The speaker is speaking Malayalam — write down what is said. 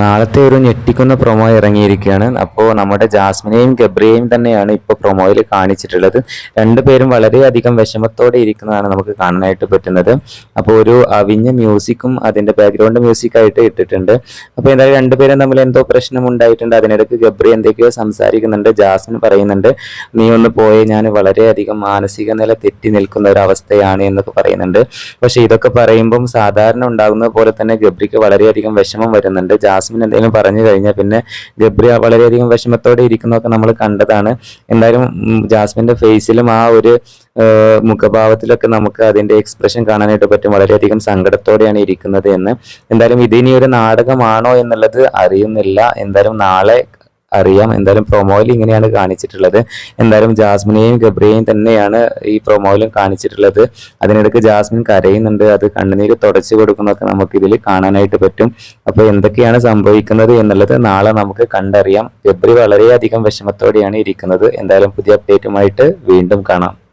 നാളത്തെ ഒരു ഞെട്ടിക്കുന്ന പ്രൊമോ ഇറങ്ങിയിരിക്കുകയാണ്. അപ്പോൾ നമ്മുടെ ജാസ്മിനെയും ഗബ്രിയെയും തന്നെയാണ് ഇപ്പോൾ പ്രൊമോയിൽ കാണിച്ചിട്ടുള്ളത്. രണ്ടുപേരും വളരെയധികം വിഷമത്തോടെ ഇരിക്കുന്നതാണ് നമുക്ക് കാണാനായിട്ട് പറ്റുന്നത്. അപ്പോൾ ഒരു അവിഞ്ഞ മ്യൂസിക്കും അതിന്റെ ബാക്ക്ഗ്രൗണ്ട് മ്യൂസിക്കായിട്ട് ഇട്ടിട്ടുണ്ട്. അപ്പോൾ എന്തായാലും രണ്ടുപേരും തമ്മിൽ എന്തോ പ്രശ്നം ഉണ്ടായിട്ടുണ്ട്. അതിനിടയ്ക്ക് ഗബ്രി എന്തൊക്കെയോ സംസാരിക്കുന്നുണ്ട് ജാസ്മിൻ പറയുന്നുണ്ട് നീ ഒന്ന് പോയേ ഞാൻ വളരെയധികം മാനസിക നില തെറ്റി നിൽക്കുന്ന ഒരു അവസ്ഥയാണ് എന്നൊക്കെ പറയുന്നുണ്ട്. പക്ഷേ ഇതൊക്കെ പറയുമ്പം സാധാരണ ഉണ്ടാകുന്ന പോലെ തന്നെ ഗബ്രിക്ക് വളരെയധികം വിഷമം വരുന്നുണ്ട്. ജാസ്മിൻ എന്തെങ്കിലും പറഞ്ഞു കഴിഞ്ഞാൽ പിന്നെ ഗബ്രിയ വളരെയധികം വിഷമത്തോടെ ഇരിക്കുന്നതൊക്കെ നമ്മൾ കണ്ടതാണ്. എന്തായാലും ജാസ്മിന്റെ ഫേസിലും ആ ഒരു മുഖഭാവത്തിലൊക്കെ നമുക്ക് അതിന്റെ എക്സ്പ്രഷൻ കാണാനായിട്ട് പറ്റും. വളരെയധികം സങ്കടത്തോടെയാണ് ഇരിക്കുന്നത് എന്ന്. എന്തായാലും ഇതിനി ഒരു നാടകമാണോ എന്നുള്ളത് അറിയുന്നില്ല. എന്തായാലും നാളെ അറിയാം. എന്തായാലും പ്രൊമോയിൽ ഇങ്ങനെയാണ് കാണിച്ചിട്ടുള്ളത്. എന്തായാലും ജാസ്മിനെയും ഗബ്രിയെയും തന്നെയാണ് ഈ പ്രൊമോയിലും കാണിച്ചിട്ടുള്ളത്. അതിനിടയ്ക്ക് ജാസ്മിൻ കരയുന്നുണ്ട്. അത് കണ്ണുനീര് തുടച്ചു കൊടുക്കുന്നതൊക്കെ നമുക്ക് ഇതിൽ കാണാനായിട്ട് പറ്റും. അപ്പോൾ എന്തൊക്കെയാണ് സംഭവിക്കുന്നത് എന്നുള്ളത് നാളെ നമുക്ക് കണ്ടറിയാം. ഗബ്രി വളരെയധികം വിഷമത്തോടെയാണ് ഇരിക്കുന്നത്. എന്തായാലും പുതിയ അപ്ഡേറ്റുമായിട്ട് വീണ്ടും കാണാം.